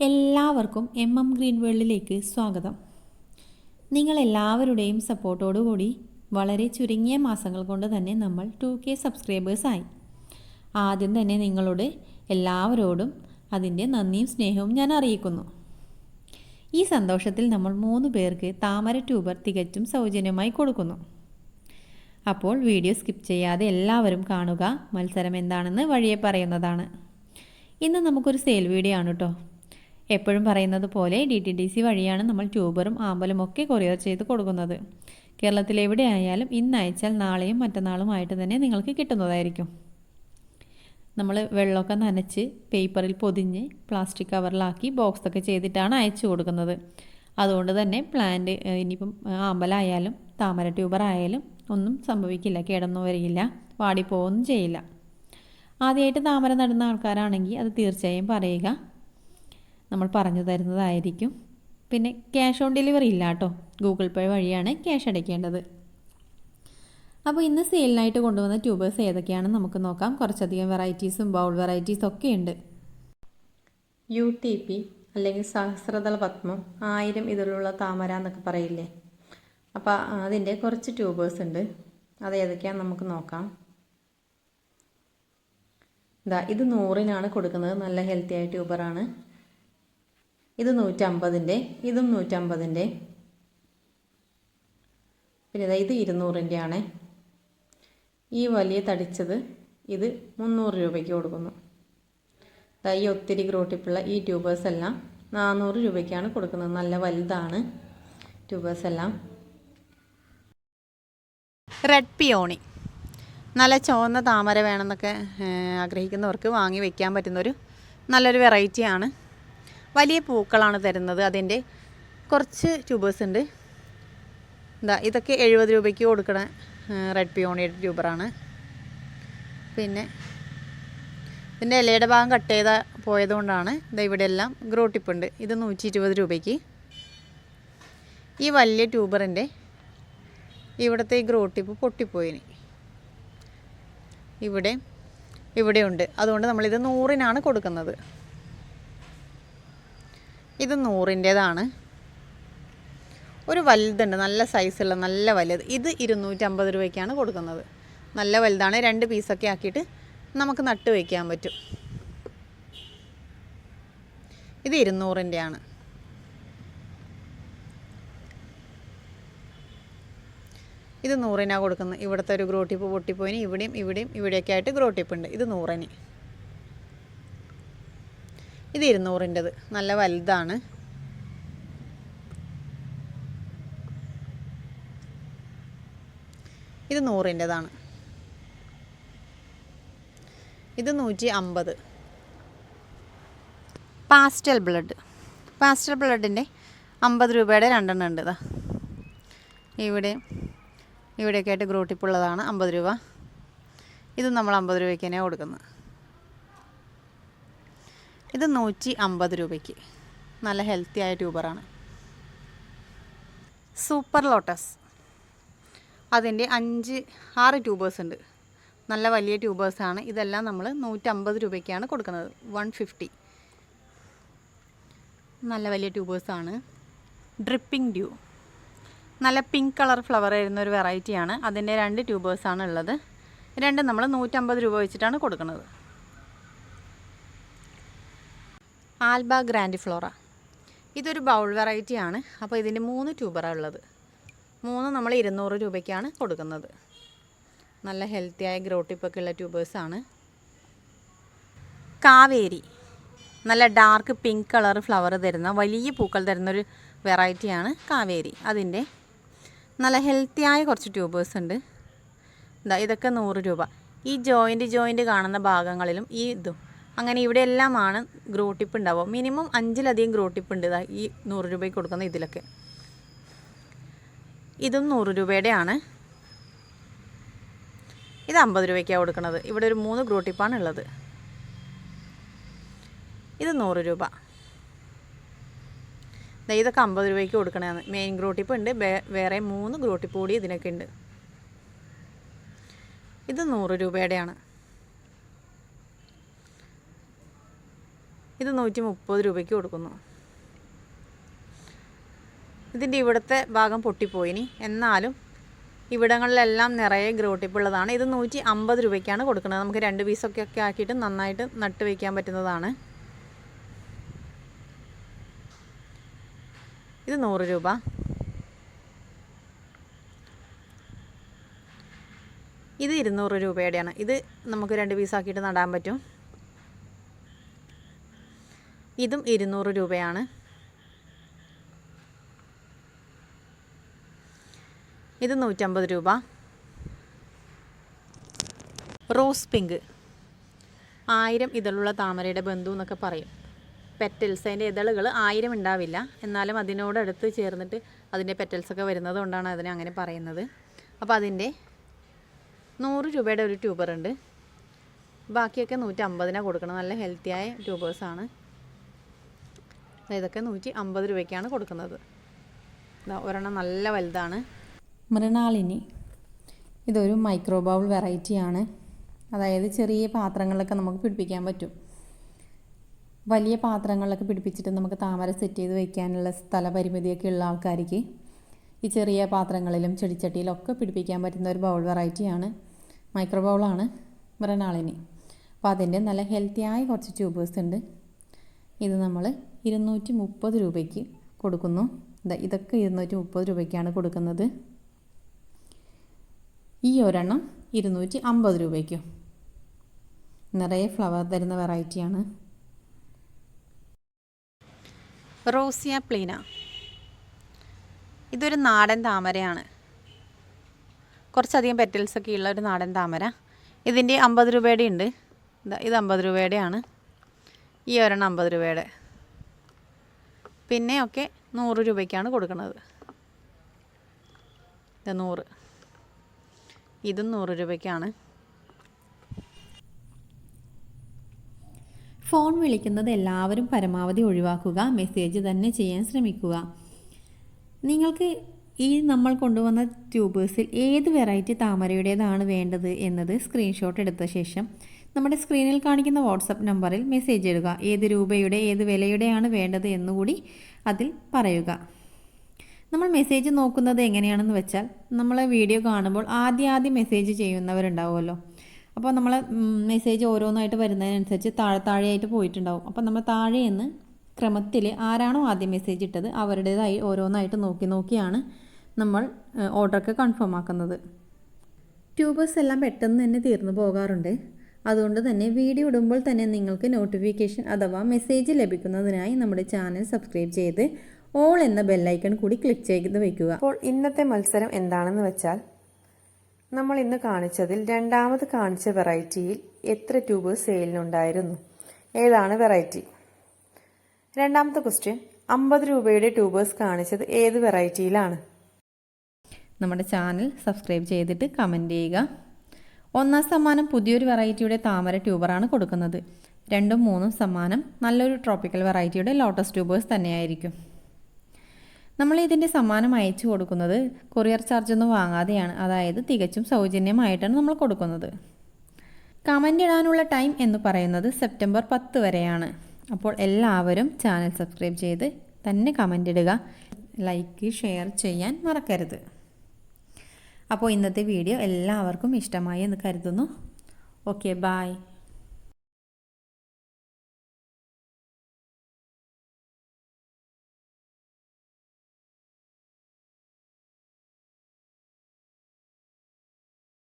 എല്ലാവർക്കും M M green വേൾഡിലേക്ക് സ്വാഗതം. നിങ്ങളെല്ലാവരുടെയും സപ്പോർട്ടോടുകൂടി വളരെ ചുരുങ്ങിയ മാസങ്ങൾ കൊണ്ട് തന്നെ നമ്മൾ ടു കെ സബ്സ്ക്രൈബേഴ്സായി ആദ്യം തന്നെ നിങ്ങളോട് എല്ലാവരോടും അതിന്റെ നന്ദിയും സ്നേഹവും ഞാൻ അറിയിക്കുന്നു. ഈ സന്തോഷത്തിൽ നമ്മൾ മൂന്ന് പേർക്ക് താമര ട്യൂബർ തികച്ചും സൗജന്യമായി കൊടുക്കുന്നു. അപ്പോൾ വീഡിയോ സ്കിപ്പ് ചെയ്യാതെ എല്ലാവരും കാണുക. മത്സരം എന്താണെന്ന് വഴിയെ പറയുന്നതാണ്. ഇന്ന് നമുക്കൊരു സെയിൽ വീഡിയോ ആണ് കേട്ടോ എപ്പോഴും പറയുന്നത് പോലെ ഡി ടി ഡി സി വഴിയാണ് നമ്മൾ ട്യൂബറും ആമ്പലും ഒക്കെ കൊറിയർ ചെയ്ത് കൊടുക്കുന്നത്. കേരളത്തിൽ എവിടെ ആയാലും ഇന്ന് അയച്ചാൽ നാളെയും മറ്റന്നാളുമായിട്ട് തന്നെ നിങ്ങൾക്ക് കിട്ടുന്നതായിരിക്കും. നമ്മൾ വെള്ളമൊക്കെ നനച്ച് പേപ്പറിൽ പൊതിഞ്ഞ് പ്ലാസ്റ്റിക് കവറിലാക്കി ബോക്സൊക്കെ ചെയ്തിട്ടാണ് അയച്ചു കൊടുക്കുന്നത്. അതുകൊണ്ട് തന്നെ പ്ലാന്റ് ഇനിയിപ്പം ആമ്പലായാലും താമര ട്യൂബർ ആയാലും ഒന്നും സംഭവിക്കില്ല കേടൊന്നും വരികയില്ല വാടിപ്പോവൊന്നും ചെയ്യില്ല. ആദ്യമായിട്ട് താമര നടുന്ന ആൾക്കാരാണെങ്കിൽ അത് തീർച്ചയായും പറയുക നമ്മൾ പറഞ്ഞു തരുന്നതായിരിക്കും. പിന്നെ ക്യാഷ് ഓൺ ഡെലിവറി ഇല്ല കേട്ടോ. ഗൂഗിൾ പേ വഴിയാണ് ക്യാഷ് അടയ്ക്കേണ്ടത്. അപ്പോൾ ഇന്ന് സെയിലിനായിട്ട് കൊണ്ടുവന്ന ട്യൂബേഴ്സ് ഏതൊക്കെയാണെന്ന് നമുക്ക് നോക്കാം. കുറച്ചധികം വെറൈറ്റീസും ബൗൾ വെറൈറ്റീസും ഒക്കെ ഉണ്ട്. യു ടി പി അല്ലെങ്കിൽ സഹസ്രതല പത്മം ആയിരം ഇതിലുള്ള താമര എന്നൊക്കെ പറയില്ലേ? അപ്പോൾ അതിന്റെ കുറച്ച് ട്യൂബേഴ്സ് ഉണ്ട്. അത് ഏതൊക്കെയാണെന്ന് നമുക്ക് നോക്കാം. ഇതാ ഇത് നൂറിനാണ് കൊടുക്കുന്നത്. നല്ല ഹെൽത്തി ആയ ട്യൂബറാണ് ഇത് നൂറ്റമ്പതിന്റെ ഇതും നൂറ്റമ്പതിന്റെ. പിന്നെ ഇതാ ഇത് ഇരുന്നൂറിന്റെ ആണ് ഈ വലിയ തടിച്ചത് ഇത് മുന്നൂറ് രൂപയ്ക്ക് കൊടുക്കുന്നു. ഈ ഒത്തിരി ഗ്രോട്ടിപ്പുള്ള ഈ ട്യൂബേഴ്സ് എല്ലാം നാനൂറ് രൂപയ്ക്കാണ് കൊടുക്കുന്നത്. നല്ല വലുതാണ് ട്യൂബേഴ്സ് എല്ലാം. Red peony. നല്ല ചുവന്ന താമര വേണമെന്നൊക്കെ ആഗ്രഹിക്കുന്നവർക്ക് വാങ്ങി വയ്ക്കാൻ പറ്റുന്നൊരു നല്ലൊരു വെറൈറ്റിയാണ്. വലിയ പൂക്കളാണ് തരുന്നത്. അതിന്റെ കുറച്ച് ട്യൂബേഴ്സ് ഉണ്ട്. എന്താ ഇതൊക്കെ എഴുപത് രൂപയ്ക്ക് കൊടുക്കണ റെഡ് പിയോണിയുടെ ട്യൂബറാണ് പിന്നെ ഇതിന്റെ ഇലയുടെ ഭാഗം കട്ട് ചെയ്ത പോയതുകൊണ്ടാണ് ഇതാ ഇവിടെ എല്ലാം ഗ്രോ ടിപ്പ് ഉണ്ട്. ഇത് നൂറ്റി ഇരുപത് രൂപയ്ക്ക്. ഈ വലിയ ട്യൂബറിന്റെ ഇവിടുത്തെ ഈ ഗ്രോ ടിപ്പ് പൊട്ടിപ്പോയിന്. ഇവിടെ ഇവിടെ ഉണ്ട്. അതുകൊണ്ട് നമ്മളിത് നൂറിനാണ് കൊടുക്കുന്നത്. ഇത് നൂറിന്റേതാണ്. ഒരു വലുതുണ്ട് നല്ല സൈസുള്ള നല്ല വലുത്. ഇത് ഇരുന്നൂറ്റമ്പത് രൂപയ്ക്കാണ് കൊടുക്കുന്നത്. നല്ല വലുതാണ് രണ്ട് പീസൊക്കെ ആക്കിയിട്ട് നമുക്ക് നട്ട് വയ്ക്കാൻ പറ്റും. ഇത് ഇരുന്നൂറിന്റെയാണ്. ഇത് നൂറിനാണ് കൊടുക്കുന്നത്. ഇവിടുത്തെ ഒരു ഗ്രോട്ടിപ്പ് പൊട്ടിപ്പോയിന് ഇവിടെയും ഇവിടെയും ഇവിടെയൊക്കെ ആയിട്ട് ഗ്രോ ടിപ്പ് ഉണ്ട്. ഇത് നൂറിന്. ഇത് ഇരുന്നൂറിന്റെത്. നല്ല വലുതാണ്. ഇത് നൂറിന്റെതാണ്. ഇത് നൂറ്റി അമ്പത് പാസ്റ്റൽ ബ്ലഡ്. പാസ്റ്റൽ ബ്ലഡിന്റെ അമ്പത് രൂപയുടെ രണ്ടെണ്ണം ഉണ്ട് ഇതാ. ഇവിടെ ഇവിടെയൊക്കെ ആയിട്ട് ഗ്രോ ടിപ്പുള്ളതാണ് അമ്പത് രൂപ. ഇത് നമ്മൾ അമ്പത് രൂപയ്ക്ക് തന്നെയാണ് കൊടുക്കുന്നത്. ഇത് നൂറ്റി അമ്പത് രൂപയ്ക്ക്. നല്ല ഹെൽത്തി ആയ ട്യൂബറാണ് സൂപ്പർ ലോട്ടസ് അതിന്റെ അഞ്ച് ആറ് ട്യൂബേഴ്സ് ഉണ്ട്. നല്ല വലിയ ട്യൂബേഴ്സാണ് ഇതെല്ലാം നമ്മൾ നൂറ്റമ്പത് രൂപയ്ക്കാണ് കൊടുക്കുന്നത്. വൺ ഫിഫ്റ്റി നല്ല വലിയ ട്യൂബേഴ്സാണ് ഡ്രിപ്പിംഗ് ഡ്യൂ നല്ല പിങ്ക് കളർ ഫ്ലവർ വരുന്ന ഒരു വെറൈറ്റിയാണ് അതിന്റെ രണ്ട് ട്യൂബേഴ്സാണ് ഉള്ളത്. രണ്ട് നമ്മൾ നൂറ്റമ്പത് രൂപ വെച്ചിട്ടാണ് കൊടുക്കുന്നത്. ആൽബ ഗ്രാൻഡ് ഫ്ലോറ ഇതൊരു ബൗൾ വെറൈറ്റിയാണ്. അപ്പോൾ ഇതിന് മൂന്ന് ട്യൂബറാണ് ഉള്ളത്. മൂന്ന് നമ്മൾ ഇരുന്നൂറ് രൂപയ്ക്കാണ് കൊടുക്കുന്നത്. നല്ല ഹെൽത്തിയായ ഗ്രോട്ടിപ്പൊക്കെ ഉള്ള ട്യൂബേഴ്സാണ്. കാവേരി. നല്ല ഡാർക്ക് പിങ്ക് കളർ ഫ്ലവർ തരുന്ന വലിയ പൂക്കൾ തരുന്നൊരു വെറൈറ്റിയാണ് കാവേരി. അതിന്റെ നല്ല ഹെൽത്തിയായ കുറച്ച് ട്യൂബേഴ്സ് ഉണ്ട് ഇതാ ഇതൊക്കെ നൂറ് രൂപ. ഈ ജോയിന്റ് ജോയിന്റ് കാണുന്ന ഭാഗങ്ങളിലും ഈ ഇതും. അങ്ങനെ ഇവിടെ എല്ലാമാണ് ഗ്രോ ടിപ്പ് ഉണ്ടാവുക. മിനിമം അഞ്ചിലധികം ഗ്രോ ടിപ്പ് ഉണ്ട്. ഈ നൂറ് രൂപയ്ക്ക് കൊടുക്കുന്ന ഇതിലൊക്കെ. ഇതും നൂറ് രൂപയുടെയാണ്. ഇത് അമ്പത് രൂപയ്ക്കാണ് കൊടുക്കുന്നത് ഇവിടെ ഒരു മൂന്ന് ഗ്രോ ടിപ്പാണ് ഉള്ളത്. ഇത് നൂറ് രൂപ. ഇതൊക്കെ അമ്പത് രൂപയ്ക്ക് കൊടുക്കണതാണ്. മെയിൻ ഗ്രോ ടിപ്പ് ഉണ്ട്. വേറെ മൂന്ന് ഗ്രോ ടിപ്പ് കൂടി ഇതിനൊക്കെ ഉണ്ട്. ഇത് നൂറ് രൂപയുടെയാണ്. ഇത് നൂറ്റി മുപ്പത് രൂപയ്ക്ക് കൊടുക്കുന്നു. ഇതിന്റെ ഇവിടുത്തെ ഭാഗം പൊട്ടിപ്പോയിനി എന്നാലും ഇവിടങ്ങളിലെല്ലാം നിറയെ ഗ്രോട്ടിപ്പുള്ളതാണ് ഇത് നൂറ്റി അമ്പത് രൂപയ്ക്കാണ് കൊടുക്കുന്നത്. നമുക്ക് രണ്ട് പീസൊക്കെ ഒക്കെ ആക്കിയിട്ട് നന്നായിട്ട് നട്ട് വയ്ക്കാൻ പറ്റുന്നതാണ്. ഇത് നൂറ് രൂപ. ഇത് ഇരുന്നൂറ് രൂപയുടെയാണ്. ഇത് നമുക്ക് രണ്ട് പീസാക്കിയിട്ട് നടാൻ പറ്റും. ഇതും ഇരുന്നൂറ് രൂപയാണ്. ഇത് നൂറ്റമ്പത് രൂപ. Rose pink. ആയിരം ഇതളുള്ള താമരയുടെ ബന്ധു എന്നൊക്കെ പറയും. പെറ്റൽസ് അതിന്റെ ഇതളുകൾ ആയിരം ഉണ്ടാവില്ല. എന്നാലും അതിനോടടുത്ത് ചേർന്നിട്ട് അതിന്റെ പെറ്റൽസൊക്കെ വരുന്നത് കൊണ്ടാണ് അതിനെ അങ്ങനെ പറയുന്നത്. അപ്പോൾ അതിന്റെ നൂറ് രൂപയുടെ ഒരു ട്യൂബർ ഉണ്ട് ബാക്കിയൊക്കെ നൂറ്റമ്പതിനാണ് കൊടുക്കണം നല്ല ഹെൽത്തിയായ ട്യൂബേഴ്സാണ്. ഇതൊക്കെ നൂറ്റി അമ്പത് രൂപയ്ക്കാണ് കൊടുക്കുന്നത്. ഒരെണ്ണം നല്ല വലുതാണ്. മൃണാളിനി. ഇതൊരു മൈക്രോ ബൗൾ വെറൈറ്റിയാണ് അതായത് ചെറിയ പാത്രങ്ങളിലൊക്കെ നമുക്ക് പിടിപ്പിക്കാൻ പറ്റും. വലിയ പാത്രങ്ങളിലൊക്കെ പിടിപ്പിച്ചിട്ട് നമുക്ക് താമര സെറ്റ് ചെയ്ത് വെക്കാനുള്ള സ്ഥല പരിമിതിയൊക്കെ ഉള്ള ആൾക്കാർക്ക് ഈ ചെറിയ പാത്രങ്ങളിലും ചെടിച്ചട്ടിയിലും ഒക്കെ പിടിപ്പിക്കാൻ പറ്റുന്ന ഒരു ബൗൾ വെറൈറ്റിയാണ് മൈക്രോ ബൗളാണ് മൃണാളിനി. അപ്പോൾ അതിന്റെ നല്ല ഹെൽത്തിയായ കുറച്ച് ട്യൂബേഴ്സ് ഉണ്ട്. ഇത് നമ്മൾ ഇരുന്നൂറ്റി മുപ്പത് രൂപയ്ക്ക് കൊടുക്കുന്നു. ഇതൊക്കെ ഇരുന്നൂറ്റി മുപ്പത് രൂപയ്ക്കാണ് കൊടുക്കുന്നത്. ഈ ഒരെണ്ണം ഇരുന്നൂറ്റി അമ്പത് രൂപയ്ക്കും. നിറയെ ഫ്ലവർ തരുന്ന വെറൈറ്റിയാണ് റോസിയ പ്ലീന. ഇതൊരു നാടൻ താമരയാണ്. കുറച്ചധികം പെറ്റൽസ് ഒക്കെ ഉള്ള ഒരു നാടൻ താമര. ഇതിന്റെ അമ്പത് രൂപയുടെ ഉണ്ട്. ഇത് അമ്പത് രൂപയുടെയാണ് ഈ ഒരെണ്ണം അമ്പത് രൂപയുടെ. പിന്നെയൊക്കെ നൂറ് രൂപയ്ക്കാണ് കൊടുക്കുന്നത് ഇത് നൂറ്. ഇതും നൂറ് രൂപയ്ക്കാണ്. ഫോൺ വിളിക്കുന്നത് എല്ലാവരും പരമാവധി ഒഴിവാക്കുക മെസ്സേജ് തന്നെ ചെയ്യാൻ ശ്രമിക്കുക. നിങ്ങൾക്ക് ഈ നമ്മൾ കൊണ്ടുവന്ന ട്യൂബേഴ്സിൽ ഏത് വെറൈറ്റി താമരയുടേതാണ് വേണ്ടത് എന്നത് സ്ക്രീൻഷോട്ട് എടുത്ത ശേഷം നമ്മുടെ സ്ക്രീനിൽ കാണിക്കുന്ന വാട്സപ്പ് നമ്പറിൽ മെസ്സേജ് ഇടുക. ഏത് രൂപയുടെ ഏത് വിലയുടെയാണ് വേണ്ടത് എന്നുകൂടി അതിൽ പറയുക. നമ്മൾ മെസ്സേജ് നോക്കുന്നത് എങ്ങനെയാണെന്ന് വെച്ചാൽ നമ്മൾ വീഡിയോ കാണുമ്പോൾ ആദ്യം ആദ്യം മെസ്സേജ് ചെയ്യുന്നവരുണ്ടാവുമല്ലോ. അപ്പോൾ നമ്മൾ മെസ്സേജ് ഓരോന്നായിട്ട് വരുന്നതിനനുസരിച്ച് താഴെ താഴെയായിട്ട് പോയിട്ടുണ്ടാവും. അപ്പോൾ നമ്മൾ താഴെ ക്രമത്തിൽ ആരാണോ ആദ്യം മെസ്സേജ് ഇട്ടത് അവരുടേതായി ഓരോന്നായിട്ട് നോക്കി നോക്കിയാണ് നമ്മൾ ഓർഡറൊക്കെ കൺഫേം ആക്കുന്നത്. ട്യൂബേഴ്സ് എല്ലാം പെട്ടെന്ന് തന്നെ തീർന്നു പോകാറുണ്ട്. അതുകൊണ്ട് തന്നെ വീഡിയോ ഇടുമ്പോൾ തന്നെ നിങ്ങൾക്ക് നോട്ടിഫിക്കേഷൻ അഥവാ മെസ്സേജ് ലഭിക്കുന്നതിനായി നമ്മുടെ ചാനൽ സബ്സ്ക്രൈബ് ചെയ്ത് ഓൾ എന്ന ബെല്ലൈക്കൺ കൂടി ക്ലിക്ക് ചെയ്ത് വെക്കുക. അപ്പോൾ ഇന്നത്തെ മത്സരം എന്താണെന്ന് വെച്ചാൽ നമ്മൾ ഇന്ന് കാണിച്ചതിൽ രണ്ടാമത് കാണിച്ച വെറൈറ്റിയിൽ എത്ര ട്യൂബ് സെയിലിനുണ്ടായിരുന്നു ഏതാണ് വെറൈറ്റി രണ്ടാമത്തെ ക്വസ്റ്റ്യൻ അമ്പത് രൂപയുടെ ട്യൂബേഴ്സ് കാണിച്ചത് ഏത് വെറൈറ്റിയിലാണ് നമ്മുടെ ചാനൽ സബ്സ്ക്രൈബ് ചെയ്തിട്ട് കമന്റ് ചെയ്യുക. ഒന്നാം സമ്മാനം പുതിയൊരു വെറൈറ്റിയുടെ താമര ട്യൂബറാണ് കൊടുക്കുന്നത്. രണ്ടും മൂന്നും സമ്മാനം നല്ലൊരു ട്രോപ്പിക്കൽ വെറൈറ്റിയുടെ ലോട്ടസ് ട്യൂബേഴ്സ് തന്നെയായിരിക്കും. നമ്മൾ ഇതിന്റെ സമ്മാനം അയച്ചു കൊടുക്കുന്നത് കൊറിയർ ചാർജൊന്നും വാങ്ങാതെയാണ്. അതായത് തികച്ചും സൗജന്യമായിട്ടാണ് നമ്മൾ കൊടുക്കുന്നത്. കമന്റ് ഇടാനുള്ള ടൈം എന്ന് പറയുന്നത് സെപ്റ്റംബർ പത്ത് വരെയാണ്. അപ്പോൾ എല്ലാവരും ചാനൽ സബ്സ്ക്രൈബ് ചെയ്ത് തന്നെ കമന്റ് ഇടുക. ലൈക്ക് ഷെയർ ചെയ്യാൻ മറക്കരുത്. അപ്പോൾ ഇന്നത്തെ വീഡിയോ എല്ലാവർക്കും ഇഷ്ടമായി എന്ന് കരുതുന്നു. Okay bye